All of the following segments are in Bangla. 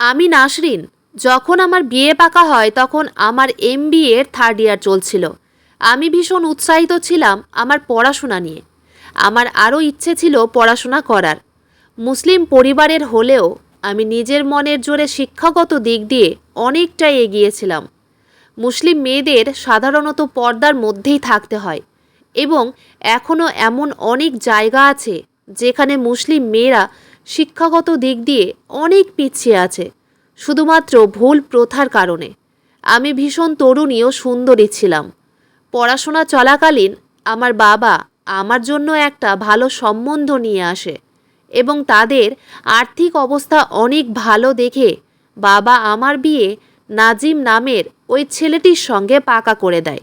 আমি নাসরিন, যখন আমার বিয়ে পাকা হয় তখন আমার এম এর থার্ড ইয়ার চলছিল। আমি ভীষণ উৎসাহিত ছিলাম আমার পড়াশোনা নিয়ে। আমার আরও ইচ্ছে ছিল পড়াশোনা করার। মুসলিম পরিবারের হলেও আমি নিজের মনের জোরে শিক্ষাগত দিক দিয়ে অনেকটাই এগিয়েছিলাম। মুসলিম মেয়েদের সাধারণত পর্দার মধ্যেই থাকতে হয় এবং এখনও এমন অনেক জায়গা আছে যেখানে মুসলিম মেয়েরা শিক্ষাগত দিক দিয়ে অনেক পিছিয়ে আছে, শুধুমাত্র ভুল প্রথার কারণে। আমি ভীষণ তরুণী ও সুন্দরী ছিলাম। পড়াশোনা চলাকালীন আমার বাবা আমার জন্য একটা ভালো সম্বন্ধ নিয়ে আসে এবং তাদের আর্থিক অবস্থা অনেক ভালো দেখে বাবা আমার বিয়ে নাজিম নামের ওই ছেলেটির সঙ্গে পাকা করে দেয়।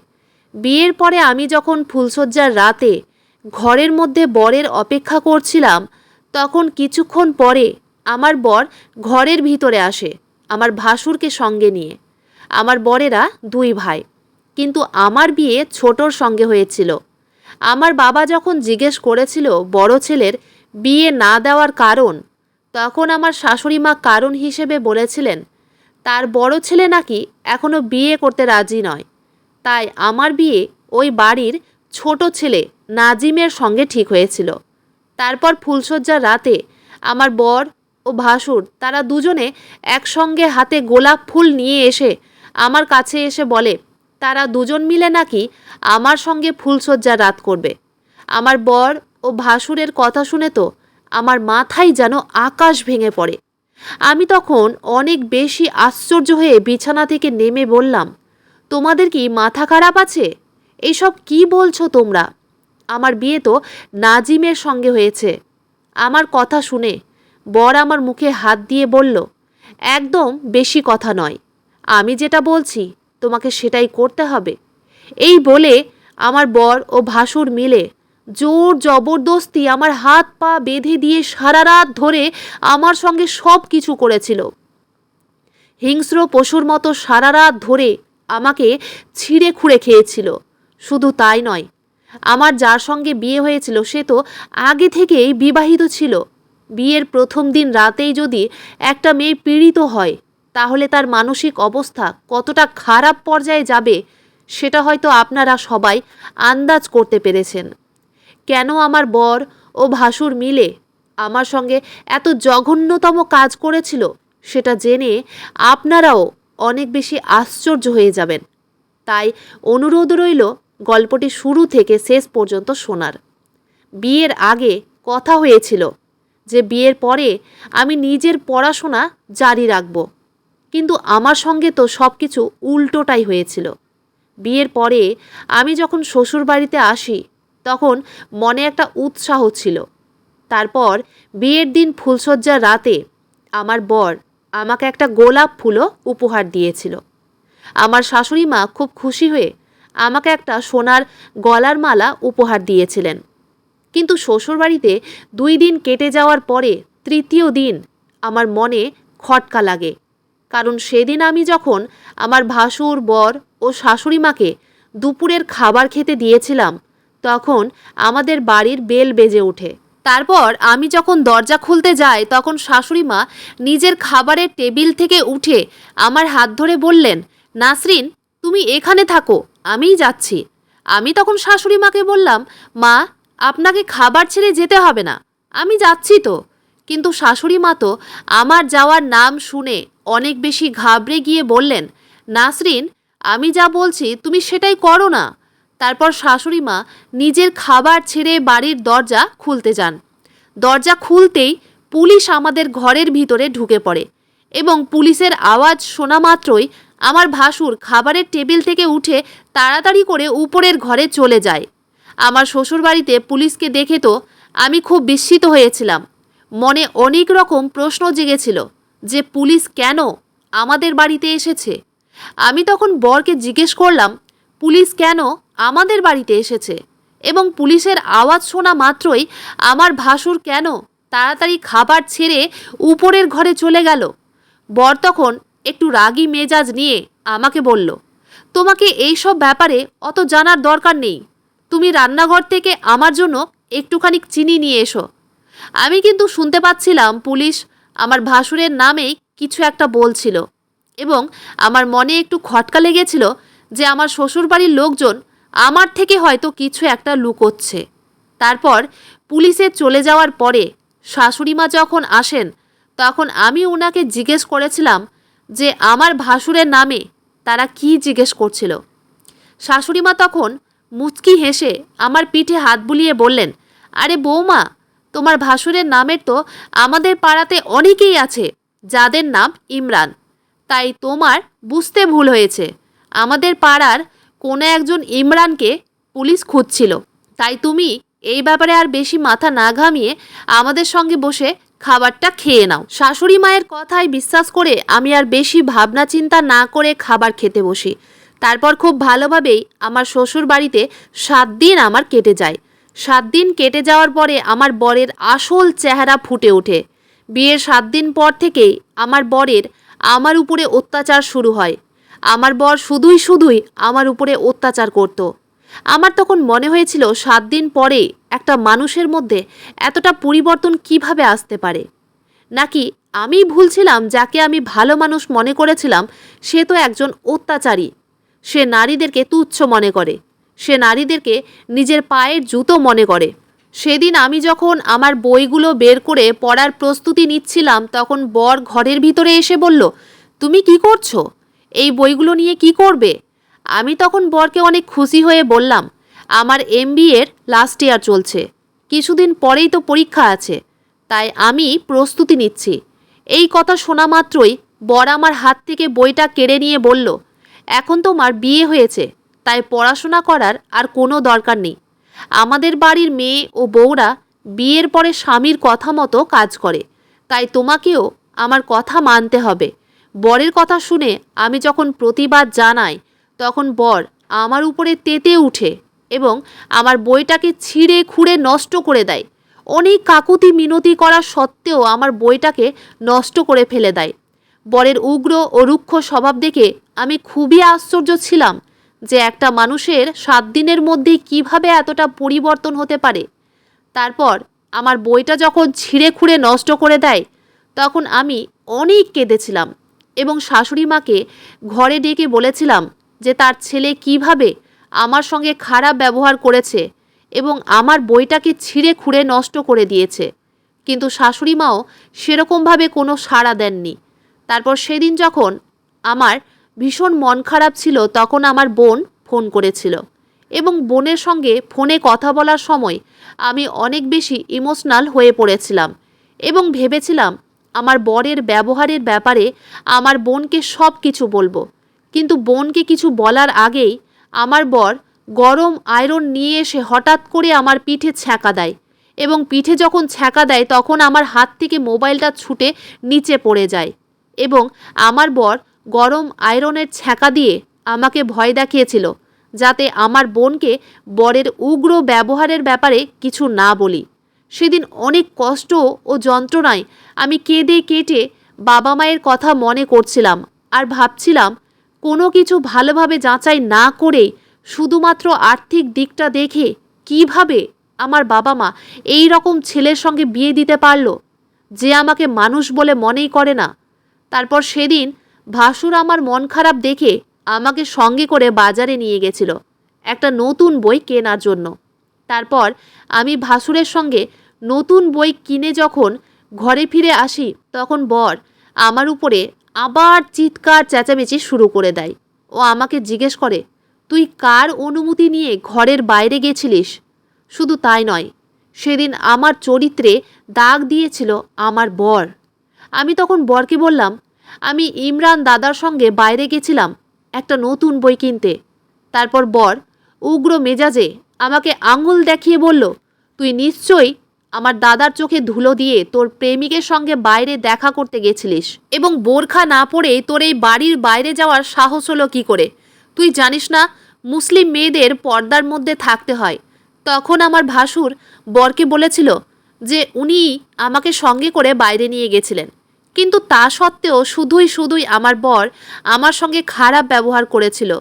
বিয়ের পরে আমি যখন ফুলশয্যার রাতে ঘরের মধ্যে বরের অপেক্ষা করছিলাম তখন কিছুক্ষণ পরে আমার বর ঘরের ভিতরে আসে, আমার ভাসুরকে সঙ্গে নিয়ে। আমার বরেরা দুই ভাই, কিন্তু আমার বিয়ে ছোটর সঙ্গে হয়েছিল। আমার বাবা যখন জিজ্ঞেস করেছিল বড় ছেলের বিয়ে না দেওয়ার কারণ, তখন আমার শাশুড়ি মা কারণ হিসেবে বলেছিলেন, তার বড় ছেলে নাকি এখনও বিয়ে করতে রাজি নয়। তাই আমার বিয়ে ওই বাড়ির ছোট ছেলে নাজিমের সঙ্গে ঠিক হয়েছিল। তারপর ফুলশয্যার রাতে আমার বর ও ভাসুর তারা দুজনে একসঙ্গে হাতে গোলাপ ফুল নিয়ে এসে আমার কাছে এসে বলে, তারা দুজন মিলে নাকি আমার সঙ্গে ফুলশয্যার রাত করবে? আমার বর ও ভাসুরের কথা শুনে তো আমার মাথায় যেন আকাশ ভেঙে পড়ে। আমি তখন অনেক বেশি আশ্চর্য হয়ে বিছানা থেকে নেমে বললাম, তোমাদের কি মাথা খারাপ আছে? এইসব কি বলছো তোমরা? আমার বিয়ে তো নাজিমের সঙ্গে হয়েছে। আমার কথা শুনে বর আমার মুখে হাত দিয়ে বলল, একদম বেশি কথা নয়। আমি যেটা বলছি, তোমাকে সেটাই করতে হবে। এই বলে আমার বর ও ভাসুর মিলে জোর জবরদস্তি আমার হাত পা বেঁধে দিয়ে সারা রাত ধরে আমার সঙ্গে সব কিছু করেছিল। হিংস্র পশুর মতো সারা রাত ধরে আমাকে ছিঁড়ে খুঁড়ে খেয়েছিল। শুধু তাই নয় আমার যার সঙ্গে বিয়ে হয়েছিল সে তো আগে থেকেই বিবাহিত ছিল। বিয়ের প্রথম দিন রাতেই যদি একটা মেয়ে পীড়িত হয়, তাহলে তার মানসিক অবস্থা কতটা খারাপ পর্যায়ে যাবে, সেটা হয়তো আপনারা সবাই আন্দাজ করতে পেরেছেন। কেন আমার বর ও ভাসুর মিলে আমার সঙ্গে এত জঘন্যতম কাজ করেছিল, সেটা জেনে আপনারাও অনেক বেশি আশ্চর্য হয়ে যাবেন। তাই অনুরোধ রইল গল্পটি শুরু থেকে শেষ পর্যন্ত শোনার। বিয়ের আগে কথা হয়েছিল যে বিয়ের পরে আমি নিজের পড়াশোনা জারি রাখব। কিন্তু আমার সঙ্গে তো সব কিছু উল্টোটাই হয়েছিল। বিয়ের পরে আমি যখন শ্বশুর বাড়িতে আসি, তখন মনে একটা উৎসাহ ছিল। তারপর বিয়ের দিন ফুলশয্যার রাতে আমার বর আমাকে একটা গোলাপ ফুলও উপহার দিয়েছিল। আমার শাশুড়ি মা খুব খুশি হয়ে আমাকে একটা সোনার গলার মালা উপহার দিয়েছিলেন। কিন্তু শ্বশুরবাড়িতে দুই দিন কেটে যাওয়ার পরে তৃতীয় দিন আমার মনে খটকা লাগে। কারণ সেদিন আমি যখন আমার ভাসুর, বর ও শাশুড়ি মাকে দুপুরের খাবার খেতে দিয়েছিলাম, তখন আমাদের বাড়ির বেল বেজে ওঠে। তারপর আমি যখন দরজা খুলতে যাই, তখন শাশুড়ি মা নিজের খাবারের টেবিল থেকে উঠে আমার হাত ধরে বললেন, নাসরিন তুমি এখানে থাকো, আমিই যাচ্ছি। আমি তখন শাশুড়ি মাকে বললাম, মা, আপনাকে খাবার ছেড়ে যেতে হবে না। আমি যাচ্ছি তো। কিন্তু শাশুড়ি মা তো আমার যাওয়ার নাম শুনে অনেক বেশি ঘাবড়ে গিয়ে বললেন, নাসরিন, আমি যা বলছি তুমি সেটাই করো না। তারপর শাশুড়ি মা নিজের খাবার ছেড়ে বাড়ির দরজা খুলতে যান। দরজা খুলতেই পুলিশ আমাদের ঘরের ভিতরে ঢুকে পড়ে এবং পুলিশের আওয়াজ শোনা মাত্রই আমার ভাসুর খাবারের টেবিল থেকে উঠে তাড়াতাড়ি করে উপরের ঘরে চলে যায়। আমার শ্বশুরবাড়িতে পুলিশকে দেখে তো আমি খুব বিস্মিত হয়েছিলাম। মনে অনেক রকম প্রশ্ন জেগেছিল যে পুলিশ কেন আমাদের বাড়িতে এসেছে? আমি তখন বরকে জিজ্ঞেস করলাম, পুলিশ কেন আমাদের বাড়িতে এসেছে? এবং পুলিশের আওয়াজ শোনা মাত্রই আমার ভাসুর কেন তাড়াতাড়ি খাবার ছেড়ে উপরের ঘরে চলে গেল। বর তখন একটু রাগী মেজাজ নিয়ে আমাকে বলল, তোমাকে এই সব ব্যাপারে অত জানার দরকার নেই। তুমি রান্নাঘর থেকে আমার জন্য একটুখানি চিনি নিয়ে এসো। আমি কিন্তু শুনতে পাচ্ছিলাম পুলিশ আমার ভাসুরের নামেই কিছু একটা বলছিল এবং আমার মনে একটু খটকা লেগেছিল যে আমার শ্বশুরবাড়ির লোকজন আমার থেকে হয়তো কিছু একটা লুকোচ্ছে। তারপর পুলিশে চলে যাওয়ার পরে শাশুড়িমা যখন আসেন, তখন আমি ওনাকে জিজ্ঞেস করেছিলাম যে আমার ভাসুরের নামে তারা কি জিজ্ঞেস করছিল। শাশুড়িমা তখন মুচকি হেসে আমার পিঠে হাত বুলিয়ে বললেন, আরে বৌমা, তোমার ভাসুরের নামের তো আমাদের পাড়াতে অনেকেই আছে, যাদের নাম ইমরান। তাই তোমার বুঝতে ভুল হয়েছে। আমাদের পাড়ার কোনো একজন ইমরানকে পুলিশ খুঁজছিল। তাই তুমি এই ব্যাপারে আর বেশি মাথা না ঘামিয়ে আমাদের সঙ্গে বসে খাবারটা খেয়ে নাও। শাশুড়ি মায়ের কথায় বিশ্বাস করে আমি আর বেশি ভাবনা চিন্তা না করে খাবার খেতে বসি। তারপর খুব ভালোভাবেই আমার শ্বশুর বাড়িতে সাত দিন আমার কেটে যায়। সাত দিন কেটে যাওয়ার পরে আমার বরের আসল চেহারা ফুটে ওঠে। বিয়ের সাত দিন পর থেকেই আমার বরের আমার উপরে অত্যাচার শুরু হয়। আমার বর শুধুই শুধুই আমার উপরে অত্যাচার করত। আমার তখন মনে হয়েছিল সাত দিন পরে একটা মানুষের মধ্যে এতটা পরিবর্তন কীভাবে আসতে পারে। নাকি আমি ভুলছিলাম যাকে আমি ভালো মানুষ মনে করেছিলাম, সে তো একজন অত্যাচারী। সে নারীদেরকে তুচ্ছ মনে করে। সে নারীদেরকে নিজের পায়ের জুতো মনে করে। সেদিন আমি যখন আমার বইগুলো বের করে পড়ার প্রস্তুতি নিচ্ছিলাম, তখন বর ঘরের ভিতরে এসে বলল, তুমি কি করছ? এই বইগুলো নিয়ে কি করবে? আমি তখন বরকে অনেক খুশি হয়ে বললাম, আমার এম এর লাস্ট ইয়ার চলছে। কিছুদিন পরেই তো পরীক্ষা আছে। তাই আমি প্রস্তুতি নিচ্ছি। এই কথা শোনা মাত্রই বর আমার হাত থেকে বইটা কেড়ে নিয়ে বলল, এখন তোমার বিয়ে হয়েছে, তাই পড়াশোনা করার আর কোনো দরকার নেই। আমাদের বাড়ির মেয়ে ও বউরা বিয়ের পরে স্বামীর কথা মতো কাজ করে। তাই তোমাকেও আমার কথা মানতে হবে। বরের কথা শুনে আমি যখন প্রতিবাদ জানাই তখন বর আমার উপরে তেতে উঠে এবং আমার বইটাকে ছিঁড়ে খুঁড়ে নষ্ট করে দেয়। অনেক কাকুতি মিনতি করা সত্ত্বেও আমার বইটাকে নষ্ট করে ফেলে দেয়। বরের উগ্র ও রুক্ষ স্বভাব দেখে আমি খুবই আশ্চর্য ছিলাম যে একটা মানুষের সাত দিনের মধ্যে কীভাবে এতটা পরিবর্তন হতে পারে। তারপর আমার বইটা যখন ছিঁড়ে খুঁড়ে নষ্ট করে দেয়, তখন আমি অনেক কেঁদেছিলাম এবং শাশুড়ি মাকে ঘরে ডেকে বলেছিলাম যে তার ছেলে কীভাবে আমার সঙ্গে খারাপ ব্যবহার করেছে এবং আমার বইটাকে ছিঁড়ে খুঁড়ে নষ্ট করে দিয়েছে। কিন্তু শাশুড়ি মাও সেরকমভাবে কোনো সাড়া দেননি। তারপর সেদিন যখন আমার ভীষণ মন খারাপ ছিল, তখন আমার বোন ফোন করেছিল এবং বোনের সঙ্গে ফোনে কথা বলার সময় আমি অনেক বেশি ইমোশনাল হয়ে পড়েছিলাম এবং ভেবেছিলাম, আমার বরের ব্যবহারের ব্যাপারে আমার বোনকে সব কিছু বলব। কিন্তু বোনকে কিছু বলার আগেই আমার বর গরম আয়রন নিয়ে এসে হঠাৎ করে আমার পিঠে ছ্যাঁকা দেয় এবং পিঠে যখন ছ্যাঁকা দেয় তখন আমার হাত থেকে মোবাইলটা ছুটে নিচে পড়ে যায় এবং আমার বর গরম আয়রনের ছ্যাঁকা দিয়ে আমাকে ভয় দেখিয়েছিল যাতে আমার বোনকে বরের উগ্র ব্যবহারের ব্যাপারে কিছু না বলি। সেদিন অনেক কষ্ট ও যন্ত্রণায় আমি কেঁদে কেটে বাবা মায়ের কথা মনে করছিলাম আর ভাবছিলাম কোনো কিছু ভালোভাবে যাচাই না করেই শুধুমাত্র আর্থিক দিকটা দেখে কীভাবে আমার বাবা মা এই রকম ছেলের সঙ্গে বিয়ে দিতে পারল, যে আমাকে মানুষ বলে মনেই করে না। তারপর সেদিন ভাসুর আমার মন খারাপ দেখে আমাকে সঙ্গে করে বাজারে নিয়ে গেছিল, একটা নতুন বই কেনার জন্য। তারপর আমি ভাসুরের সঙ্গে নতুন বই কিনে যখন ঘরে ফিরে আসি, তখন বর আমার উপরে আবার চিৎকার, চেঁচামেচি শুরু করে দেয়। ও আমাকে জিজ্ঞেস করে, তুই কার অনুমতি নিয়ে ঘরের বাইরে গেছিলিস? শুধু তাই নয়, সেদিন আমার চরিত্রে দাগ দিয়েছিল আমার বর। আমি তখন বরকে বললাম, আমি ইমরান দাদার সঙ্গে বাইরে গেছিলাম একটা নতুন বই কিনতে। তারপর বর উগ্র মেজাজে আমাকে আঙুল দেখিয়ে বলল, তুই নিশ্চয়ই আমার দাদার চোখে ধুলো দিয়ে তোর প্রেমিকের সঙ্গে বাইরে দেখা করতে গেছিলিস এবং বোরখা না পরে তোর এই বাড়ির বাইরে যাওয়ার সাহস হলো কি করে? তুই জানিস না, মুসলিম মেয়েদের পর্দার মধ্যে থাকতে হয়। তখন আমার ভাসুর বরকে বলেছিল যে উনি আমাকে সঙ্গে করে বাইরে নিয়ে গেছিলেন। কিন্তু তা সত্ত্বেও শুধুই শুধুই আমার বর আমার সঙ্গে খারাপ ব্যবহার করেছিল।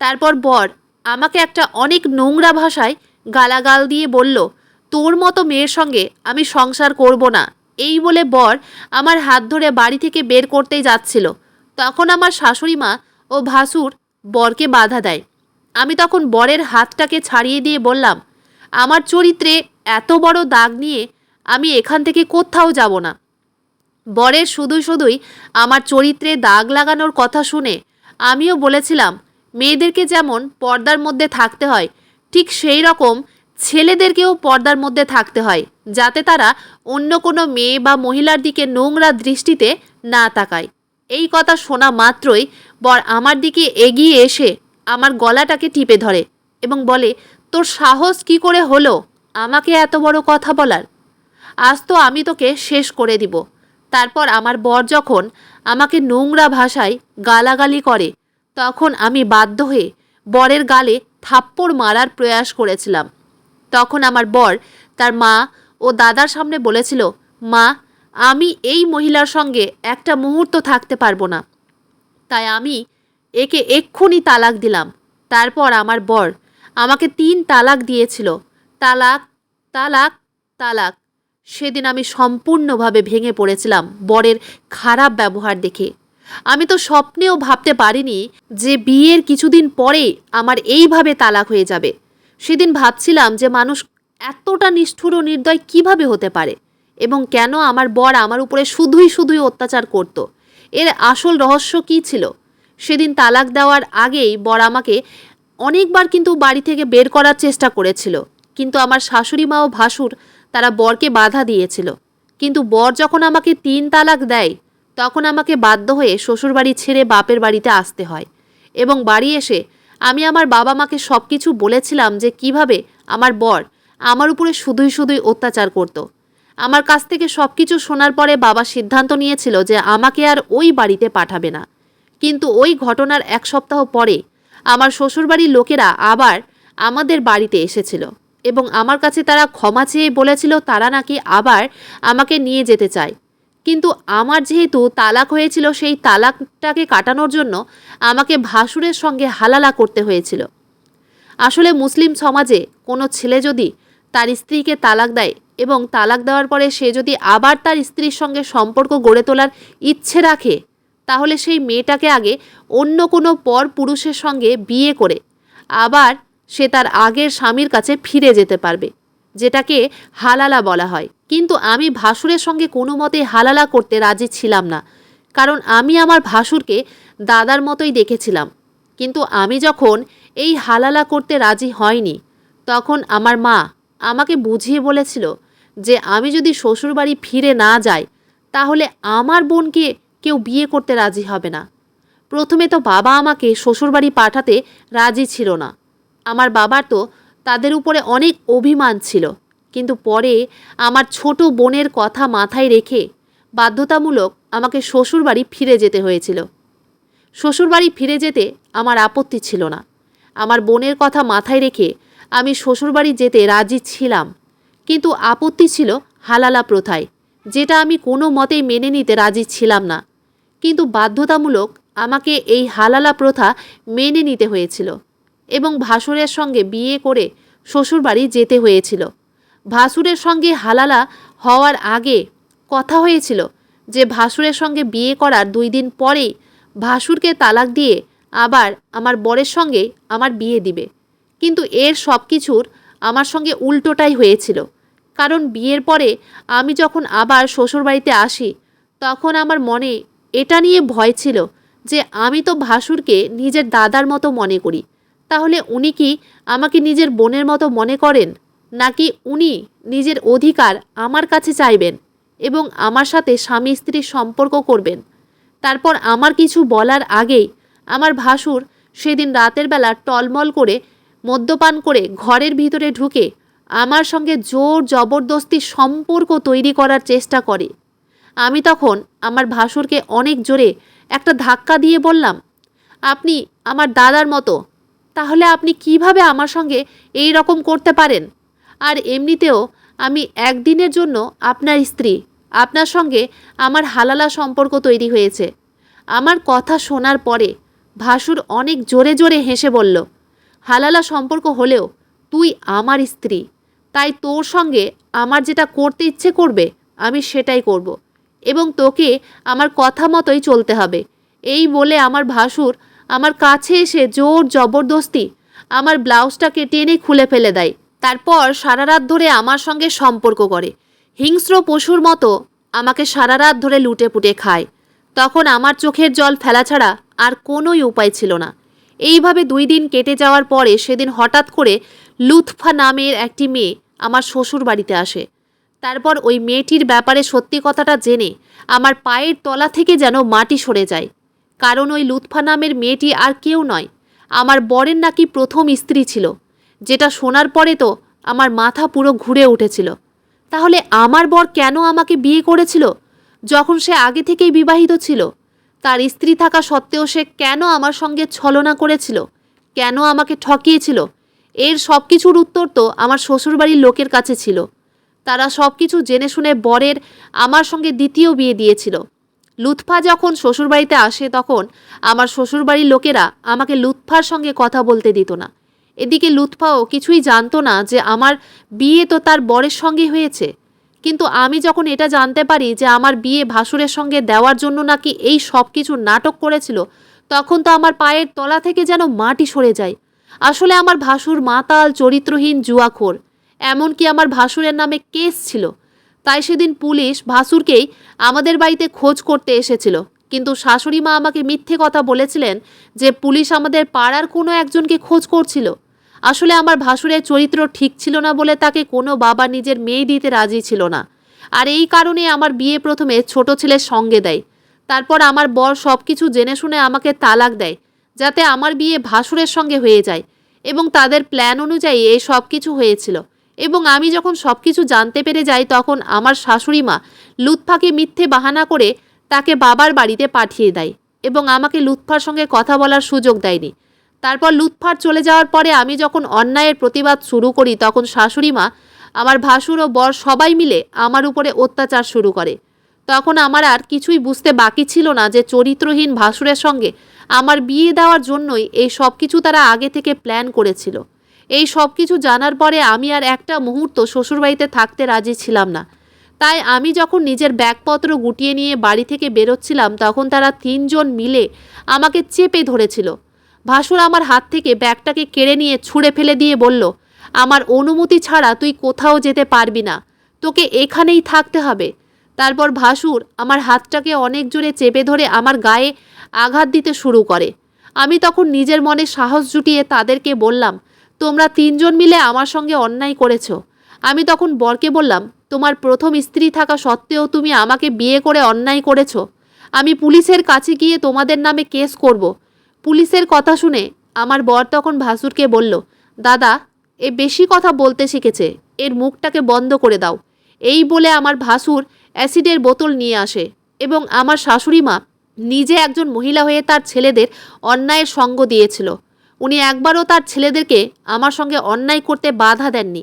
তারপর বর আমাকে একটা অনেক নোংরা ভাষায় গালাগাল দিয়ে বলল তোর মতো মেয়ের সঙ্গে আমি সংসার করব না। এই বলে বর আমার হাত ধরে বাড়ি থেকে বের করতেই যাচ্ছিল। তখন আমার শাশুড়ি মা ও ভাসুর বরকে বাধা দেয়। আমি তখন বরের হাতটাকে ছাড়িয়ে দিয়ে বললাম, আমার চরিত্রে এত বড় দাগ নিয়ে আমি এখান থেকে কোথাও যাব না। বরের শুধুই শুধুই আমার চরিত্রে দাগ লাগানোর কথা শুনে আমিও বলেছিলাম, মেয়েদেরকে যেমন পর্দার মধ্যে থাকতে হয়, ঠিক সেই রকম ছেলেদেরকেও পর্দার মধ্যে থাকতে হয়, যাতে তারা অন্য কোনো মেয়ে বা মহিলার দিকে নোংরা দৃষ্টিতে না তাকায়। এই কথা শোনা মাত্রই বর আমার দিকে এগিয়ে এসে আমার গলাটাকে টিপে ধরে এবং বলে, তোর সাহস কি করে হলো? আমাকে এত বড় কথা বলার। আজ তো আমি তোকে শেষ করে দিব। তারপর আমার বর যখন আমাকে নোংরা ভাষায় গালাগালি করে, তখন আমি বাধ্য হয়ে বরের গালে থাপ্পড় মারার প্রয়াস করেছিলাম। তখন আমার বর তার মা ও দাদার সামনে বলেছিল, মা, আমি এই মহিলার সঙ্গে একটা মুহূর্ত থাকতে পারব না। তাই আমি একে এক্ষুনি তালাক দিলাম। তারপর আমার বর আমাকে তিন তালাক দিয়েছিল। তালাক তালাক তালাক। সেদিন আমি সম্পূর্ণভাবে ভেঙে পড়েছিলাম বরের খারাপ ব্যবহার দেখে। আমি তো স্বপ্নেও ভাবতে পারিনি যে বিয়ের কিছুদিন পরেই আমার এইভাবে তালাক হয়ে যাবে। সেদিন ভাবছিলাম যে মানুষ এতটা নিষ্ঠুর ও নির্দয় কীভাবে হতে পারে? এবং কেন আমার বর আমার উপরে শুধুই শুধুই অত্যাচার করত? এর আসল রহস্য কী ছিল? সেদিন তালাক দেওয়ার আগেই বর আমাকে অনেকবার কিন্তু বাড়ি থেকে বের করার চেষ্টা করেছিল। কিন্তু আমার শাশুড়ি মা ও ভাসুর তারা বরকে বাধা দিয়েছিল। কিন্তু বর যখন আমাকে তিন তালাক দেয়, তখন আমাকে বাধ্য হয়ে শ্বশুরবাড়ি ছেড়ে বাপের বাড়িতে আসতে হয়। এবং বাড়ি এসে আমি আমার বাবা মাকে সব কিছু বলেছিলাম যে কীভাবে আমার বর আমার উপরে শুধুই শুধুই অত্যাচার করত। আমার কাছ থেকে সব কিছু শোনার পরে বাবা সিদ্ধান্ত নিয়েছিল যে আমাকে আর ওই বাড়িতে পাঠাবে না। কিন্তু ওই ঘটনার এক সপ্তাহ পরে আমার শ্বশুরবাড়ির লোকেরা আবার আমাদের বাড়িতে এসেছিল এবং আমার কাছে তারা ক্ষমা চেয়ে বলেছিল তারা নাকি আবার আমাকে নিয়ে যেতে চায়। কিন্তু আমার যেহেতু তালাক হয়েছিল, সেই তালাকটাকে কাটানোর জন্য আমাকে ভাসুরের সঙ্গে হালালা করতে হয়েছিল। আসলে মুসলিম সমাজে কোনো ছেলে যদি তার স্ত্রীকে তালাক দেয় এবং তালাক দেওয়ার পরে সে যদি আবার তার স্ত্রীর সঙ্গে সম্পর্ক গড়ে তোলার ইচ্ছে রাখে, তাহলে সেই মেয়েটাকে আগে অন্য কোনো পর পুরুষের সঙ্গে বিয়ে করে আবার সে তার আগের স্বামীর কাছে ফিরে যেতে পারবে। যেটাকে হালালা বলা হয়। কিন্তু আমি ভাসুরের সঙ্গে কোনো মতে হালালা করতে রাজি ছিলাম না। কারণ আমি আমার ভাসুরকে দাদার মতোই দেখেছিলাম। কিন্তু আমি যখন এই হালালা করতে রাজি হয়নি, তখন আমার মা আমাকে বুঝিয়ে বলেছিল যে আমি যদি শ্বশুরবাড়ি ফিরে না যাই, তাহলে আমার বোনকে কেউ বিয়ে করতে রাজি হবে না। প্রথমে তো বাবা আমাকে শ্বশুরবাড়ি পাঠাতে রাজি ছিল না। আমার বাবার তো তাদের উপরে অনেক অভিমান ছিল। কিন্তু পরে আমার ছোট বোনের কথা মাথায় রেখে বাধ্যতামূলক আমাকে শ্বশুরবাড়ি ফিরে যেতে হয়েছিল। শ্বশুরবাড়ি ফিরে যেতে আমার আপত্তি ছিল না। আমার বোনের কথা মাথায় রেখে আমি শ্বশুরবাড়ি যেতে রাজি ছিলাম। কিন্তু আপত্তি ছিল হালালা প্রথায়, যেটা আমি কোনো মতেই মেনে নিতে রাজি ছিলাম না। কিন্তু বাধ্যতামূলক আমাকে এই হালালা প্রথা মেনে নিতে হয়েছিল। এবং ভাসুরের সঙ্গে বিয়ে করে শ্বশুরবাড়ি যেতে হয়েছিল। ভাসুরের সঙ্গে হালালা হওয়ার আগে কথা হয়েছিল যে ভাসুরের সঙ্গে বিয়ে করার দুই দিন পরেই ভাসুরকে তালাক দিয়ে আবার আমার বরের সঙ্গে আমার বিয়ে দিবে। কিন্তু এর সব কিছুর আমার সঙ্গে উল্টোটাই হয়েছিল। কারণ বিয়ের পরে আমি যখন আবার শ্বশুরবাড়িতে আসি, তখন আমার মনে এটা নিয়ে ভয় ছিল যে আমি তো ভাসুরকে নিজের দাদার মতো মনে করি। তাহলে উনি কি আমাকে নিজের বোনের মতো মনে করেন? নাকি উনি নিজের অধিকার আমার কাছে চাইবেন এবং আমার সাথে স্বামী স্ত্রীর সম্পর্ক করবেন? তারপর আমার কিছু বলার আগেই আমার ভাসুর সেদিন রাতের বেলা টলমল করে মদ্যপান করে ঘরের ভিতরে ঢুকে আমার সঙ্গে জোর জবরদস্তি সম্পর্ক তৈরি করার চেষ্টা করে। আমি তখন আমার ভাসুরকে অনেক জোরে একটা ধাক্কা দিয়ে বললাম, আপনি আমার দাদার মতো তাহলে আপনি কীভাবে আমার সঙ্গে এই রকম করতে পারেন? আর এমনিতেও আমি একদিনের জন্য আপনার স্ত্রী, আপনার সঙ্গে আমার হালালা সম্পর্ক তৈরি হয়েছে। আমার কথা শোনার পরে ভাসুর অনেক জোরে জোরে হেসে বলল, হালালা সম্পর্ক হলেও তুই আমার স্ত্রী, তাই তোর সঙ্গে আমার যেটা করতে ইচ্ছে করবে, আমি সেটাই করব। এবং তোকে আমার কথা মতোই চলতে হবে। এই বলে আমার ভাসুর আমার কাছে এসে জোর জবরদস্তি আমার ব্লাউজটাকে টেনে খুলে ফেলে দেয়। তারপর সারা রাত ধরে আমার সঙ্গে সম্পর্ক করে। হিংস্র পশুর মতো আমাকে সারা রাত ধরে লুটে পুটে খায়। তখন আমার চোখের জল ফেলা ছাড়া আর কোনোই উপায় ছিল না। এইভাবে দুই দিন কেটে যাওয়ার পরে সেদিন হঠাৎ করে লুৎফা নামের একটি মেয়ে আমার শ্বশুর বাড়িতে আসে। তারপর ওই মেয়েটির ব্যাপারে সত্যি কথাটা জেনে আমার পায়ের তলা থেকে যেন মাটি সরে যায়। কারণ ওই লুৎফা নামের মেয়েটি আর কেউ নয়। আমার বরের নাকি প্রথম স্ত্রী ছিল। যেটা শোনার পরে তো আমার মাথা পুরো ঘুরে উঠেছিল। তাহলে আমার বর কেন আমাকে বিয়ে করেছিল? যখন সে আগে থেকেই বিবাহিত ছিল, তার স্ত্রী থাকা সত্ত্বেও সে কেন আমার সঙ্গে ছলনা করেছিল? কেন আমাকে ঠকিয়েছিল? এর সব কিছুর উত্তর তো আমার শ্বশুরবাড়ির লোকের কাছে ছিল। তারা সব কিছু জেনে শুনে বরের আমার সঙ্গে দ্বিতীয় বিয়ে দিয়েছিল। লুৎফা যখন শ্বশুরবাড়িতে আসে তখন আমার শ্বশুরবাড়ির লোকেরা আমাকে লুৎফার সঙ্গে কথা বলতে দিত না। এদিকে লুৎফাও কিছুই জানতো না যে আমার বিয়ে তো তার বরের সঙ্গে হয়েছে। কিন্তু আমি যখন এটা জানতে পারি যে আমার বিয়ে ভাসুরের সঙ্গে দেওয়ার জন্য নাকি এই সব কিছু নাটক করেছিল, তখন তো আমার পায়ের তলা থেকে যেন মাটি সরে যায়। আসলে আমার ভাসুর মাতাল, চরিত্রহীন, জুয়াখোর। এমনকি আমার ভাসুরের নামে কেস ছিল। তাই সেদিন পুলিশ ভাসুরকেই আমাদের বাড়িতে খোঁজ করতে এসেছিল। কিন্তু শাশুড়ি মা আমাকে মিথ্যে কথা বলেছিলেন যে পুলিশ আমাদের পাড়ার কোনো একজনকে খোঁজ করছিল। আসলে আমার ভাসুরের চরিত্র ঠিক ছিল না বলে তাকে কোনো বাবা নিজের মেয়ে দিতে রাজি ছিল না। আর এই কারণে আমার বিয়ে প্রথমে ছোট ছেলের সঙ্গে দেয়। তারপর আমার বর সব কিছু জেনে শুনে আমাকে তালাক দেয়, যাতে আমার বিয়ে ভাসুরের সঙ্গে হয়ে যায় এবং তাদের প্ল্যান অনুযায়ী এই সব কিছু হয়েছিল। এবং আমি যখন সব কিছু জানতে পেরে যাই, তখন আমার শাশুড়ি মা লুৎফাকে মিথ্যে বাহানা করে তাকে বাবার বাড়িতে পাঠিয়ে দেয় এবং আমাকে লুৎফার সঙ্গে কথা বলার সুযোগ দেয়নি। তারপর লুৎফার চলে যাওয়ার পরে আমি যখন অন্যায়ের প্রতিবাদ শুরু করি, তখন শাশুড়ি মা, আমার ভাসুর ও বর সবাই মিলে আমার উপরে অত্যাচার শুরু করে। তখন আমার আর কিছুই বুঝতে বাকি ছিল না যে চরিত্রহীন ভাসুরের সঙ্গে আমার বিয়ে দেওয়ার জন্যই এই সব কিছু তারা আগে থেকে প্ল্যান করেছিল। এই সব কিছু জানার পরে আমি আর একটা মুহূর্ত শ্বশুরবাড়িতে থাকতে রাজি ছিলাম না। তাই আমি যখন নিজের ব্যাগপত্র গুটিয়ে নিয়ে বাড়ি থেকে বেরোচ্ছিলাম, তখন তারা তিনজন মিলে আমাকে চেপে ধরেছিল। ভাসুর আমার হাত থেকে ব্যাগটাকে কেড়ে নিয়ে ছুঁড়ে ফেলে দিয়ে বলল, আমার অনুমতি ছাড়া তুই কোথাও যেতে পারবি না। তোকে এখানেই থাকতে হবে। তারপর ভাসুর আমার হাতটাকে অনেক জোরে চেপে ধরে আমার গায়ে আঘাত দিতে শুরু করে। আমি তখন নিজের মনে সাহস জুটিয়ে তাদেরকে বললাম তোমরা তিনজন মিলে আমার সঙ্গে অন্যায় করেছ। আমি তখন বরকে বললাম, তোমার প্রথম স্ত্রী থাকা সত্ত্বেও তুমি আমাকে বিয়ে করে অন্যায় করেছ। আমি পুলিশের কাছে গিয়ে তোমাদের নামে কেস করব। পুলিশের কথা শুনে আমার বর তখন ভাসুরকে বলল, দাদা, এ বেশি কথা বলতে শিখেছে। এর মুখটাকে বন্ধ করে দাও। এই বলে আমার ভাসুর অ্যাসিডের বোতল নিয়ে আসে এবং আমার শাশুড়ি মা নিজে একজন মহিলা হয়ে তার ছেলেদের অন্যায়ের সঙ্গ দিয়েছিল। উনি একবারও তার ছেলেদেরকে আমার সঙ্গে অন্যায় করতে বাধা দেননি।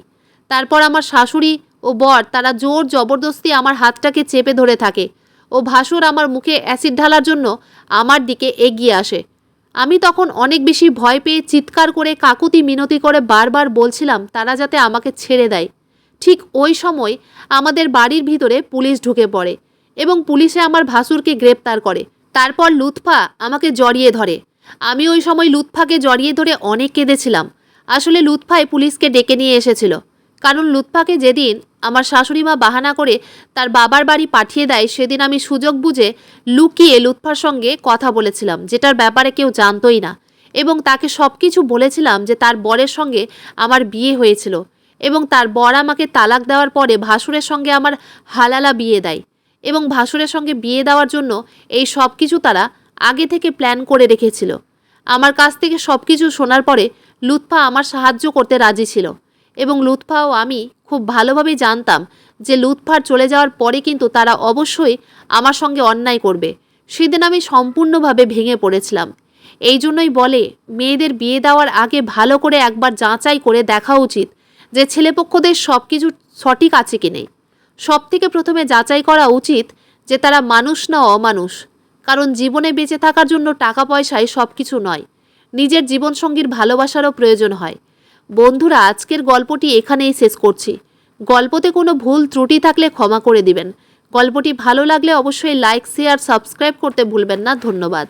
তারপর আমার শাশুড়ি ও বর তারা জোর জবরদস্তি আমার হাতটাকে চেপে ধরে থাকে ও ভাসুর আমার মুখে অ্যাসিড ঢালার জন্য আমার দিকে এগিয়ে আসে। আমি তখন অনেক বেশি ভয় পেয়ে চিৎকার করে কাকুতি মিনতি করে বারবার বলছিলাম, তারা যাতে আমাকে ছেড়ে দেয়। ঠিক ওই সময় আমাদের বাড়ির ভিতরে পুলিশ ঢুকে পড়ে এবং পুলিশে আমার ভাসুরকে গ্রেপ্তার করে। তারপর লুৎফা আমাকে জড়িয়ে ধরে। আমি ওই সময় লুৎফাকে জড়িয়ে ধরে অনেক কেঁদেছিলাম। আসলে লুৎফাই পুলিশকে ডেকে নিয়ে এসেছিল। কারণ লুৎফাকে যেদিন আমার শাশুড়ি মা বাহানা করে তার বাবার বাড়ি পাঠিয়ে দেয়, সেদিন আমি সুযোগ বুঝে লুকিয়ে লুৎফার সঙ্গে কথা বলেছিলাম, যেটার ব্যাপারে কেউ জানতই না। এবং তাকে সব কিছু বলেছিলাম যে তার বরের সঙ্গে আমার বিয়ে হয়েছিল এবং তার বর আমাকে তালাক দেওয়ার পরে ভাসুরের সঙ্গে আমার হালালা বিয়ে দেয়। এবং ভাসুরের সঙ্গে বিয়ে দেওয়ার জন্য এই সব কিছু তারা আগে থেকে প্ল্যান করে রেখেছিল। আমার কাছ থেকে সব কিছু শোনার পরে লুৎফা আমার সাহায্য করতে রাজি ছিল এবং লুৎফা ও আমি খুব ভালোভাবেই জানতাম যে লুৎফার চলে যাওয়ার পরে কিন্তু তারা অবশ্যই আমার সঙ্গে অন্যায় করবে। সেদিন আমি সম্পূর্ণভাবে ভেঙে পড়েছিলাম। এই জন্যই বলে, মেয়েদের বিয়ে দেওয়ার আগে ভালো করে একবার যাচাই করে দেখা উচিত যে ছেলেপক্ষদের সব কিছু সঠিক আছে কি নেই। সব থেকে প্রথমে যাচাই করা উচিত যে তারা মানুষ না অমানুষ। কারণ জীবনে বেঁচে থাকার জন্য টাকা পয়সায় সব কিছু নয়। নিজের জীবনসঙ্গীর ভালোবাসারও প্রয়োজন হয়। বন্ধুরা, আজকের গল্পটি এখানেই শেষ করছি। গল্পতে কোনো ভুল ত্রুটি থাকলে ক্ষমা করে দিবেন। গল্পটি ভালো লাগলে অবশ্যই লাইক, শেয়ার, সাবস্ক্রাইব করতে ভুলবেন না। ধন্যবাদ।